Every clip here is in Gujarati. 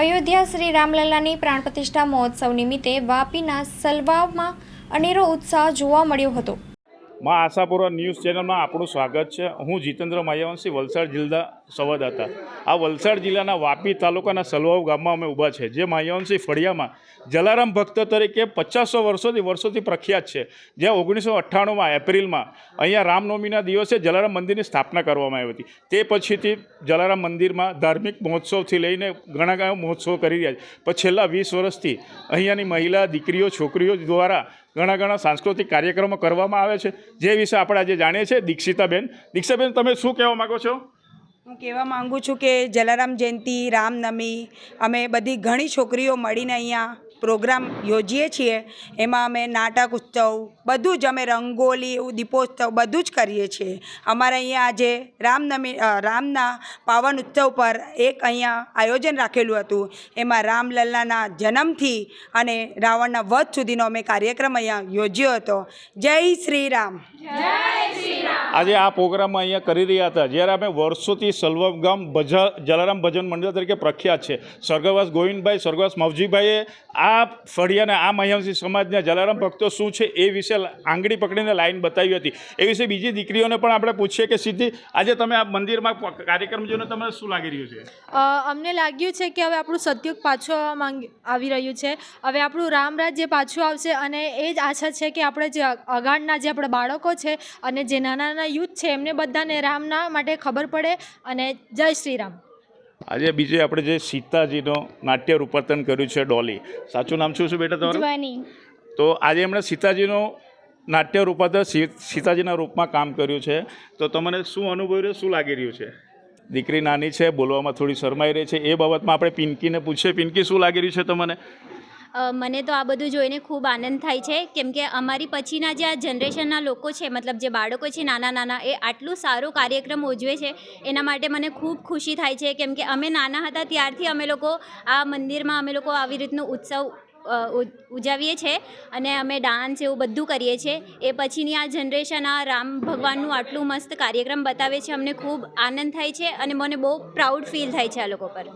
અયોધ્યા શ્રી રામલલ્લાની પ્રાણ પ્રતિષ્ઠા મહોત્સવ નિમિત્તે વાપીના સલવાવમાં અનેરો ઉત્સાહ જોવા મળ્યો હતો. માં આશાપુરા ન્યૂઝ ચેનલમાં આપણું સ્વાગત છે. હું જીતેન્દ્ર માયાવંશી, વલસાડ જિલ્લા સંવાદદાતા. આ વલસાડ જિલ્લાના વાપી તાલુકાના સલવાવ ગામમાં અમે ઊભા છે. જે માયાવંશી ફળિયામાં જલારામ ભક્ત તરીકે પચાસો વર્ષોથી વર્ષોથી પ્રખ્યાત છે. જ્યાં ઓગણીસો અઠ્ઠાણુંમાં એપ્રિલમાં અહીંયા રામનવમીના દિવસે જલારામ મંદિરની સ્થાપના કરવામાં આવી હતી. તે પછીથી જલારામ મંદિરમાં ધાર્મિક મહોત્સવથી લઈને ઘણા ઘણા મહોત્સવો કરી રહ્યા છે. પણ છેલ્લા વીસ વર્ષથી અહીંયાની મહિલા, દીકરીઓ, છોકરીઓ દ્વારા ઘણા ઘણા સાંસ્કૃતિક કાર્યક્રમો કરવામાં આવે છે. જે વિશે આપણે આજે જાણીએ છીએ દીક્ષિતાબેન. દીક્ષાબેન તમે શું કહેવા માગો છો? હું કહેવા માગું છું કે જલારામ જયંતિ, રામનવમી, અમે બધી ઘણી છોકરીઓ મળીને અહીંયા પ્રોગ્રામ યોજીએ છીએ. એમાં અમે નાટક ઉત્સવ, બધું જ અમે રંગોલી દીપોત્સવ બધું જ કરીએ છીએ. અમારે અહીંયા આજે રામનવમી રામના પાવન ઉત્સવ પર એક અહીંયા આયોજન રાખેલું હતું. એમાં રામલલ્લાના જન્મથી અને રાવણના વધ સુધીનો અમે કાર્યક્રમ અહીંયા યોજ્યો હતો. જય શ્રી રામ. આજે આ પ્રોગ્રામ અહીંયા કરી રહ્યા હતા. જ્યારે અમે વર્ષોથી સલવમ ગામ ભજા જલારામ ભજન મંડળ તરીકે પ્રખ્યાત છે. સ્વર્ગવાસ ગોવિંદભાઈ સ્વર્ગવાસ મવજીભાઈએ આ ફળિયાને આ મહ્યાંશી સમાજના જલારામ ભક્તો શું છે એ વિશે આંગળી પકડીને લાઈન બતાવી હતી. એ વિશે બીજી દીકરીઓને પણ આપણે પૂછીએ કે સીધી આજે તમે આ મંદિરમાં કાર્યક્રમ જોઈને તમને શું લાગી રહ્યું છે? અમને લાગ્યું છે કે હવે આપણું સત્યુગ પાછું આવવા માંગ આવી રહ્યું છે. હવે આપણું રામ રાજ્ય પાછું આવશે અને એ જ આશા છે કે આપણે જે અગાડના જે આપણા બાળકો છે અને જે નાના નાના યુથ છે એમને બધાને રામના માટે ખબર પડે અને જય શ્રી રામ આજે બીજે આપણે જે સીતાજીનો નાટ્ય રૂપાંતરણ કર્યું છે ડોલી. સાચું નામ શું છે બેટા તમારું? તો આજે એમણે સીતાજીનો નાટ્ય રૂપાંતર સીતાજીના રૂપમાં કામ કર્યું છે. તો તમને શું અનુભવ રહ્યો? શું લાગી રહ્યું છે? દીકરી નાની છે બોલવામાં થોડી શરમાઈ રહી છે. એ બાબતમાં આપણે પિંકીને પૂછીએ. પિંકી શું લાગી રહ્યું છે તમને? મને તો આ બધું જોઈને ખૂબ આનંદ થાય છે. કેમ કે અમારી પછીના જે આ જનરેશનના લોકો છે, મતલબ જે બાળકો છે, નાના નાના, એ આટલું સારું કાર્યક્રમ ઉજવે છે, એના માટે મને ખૂબ ખુશી થાય છે. કેમ કે અમે નાના હતા ત્યારથી અમે લોકો આ મંદિરમાં અમે લોકો આવી રીતનો ઉત્સવ ઉજવીએ છીએ અને અમે ડાન્સ એવું બધું કરીએ છીએ એ પછીની આ જનરેશન આ રામ ભગવાનનું આટલું મસ્ત કાર્યક્રમ બતાવે છે, અમને ખૂબ આનંદ થાય છે અને મને બહુ પ્રાઉડ ફીલ થાય છે આ લોકો પર.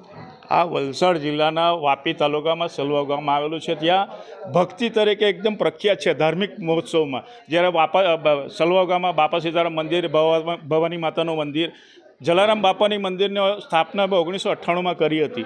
આ વલસાડ જિલ્લાના વાપી તાલુકામાં સલવા ગામમાં આવેલું છે. ત્યાં ભક્તિ તરીકે એકદમ પ્રખ્યાત છે ધાર્મિક મહોત્સવમાં. જ્યારે બાપા સલવા ગામમાં બાપા સીતારામ મંદિર, ભવા- ભવાની માતાનું મંદિર, જલારામ બાપાની મંદિરની સ્થાપના ઓગણીસો અઠ્ઠાણુંમાં કરી હતી.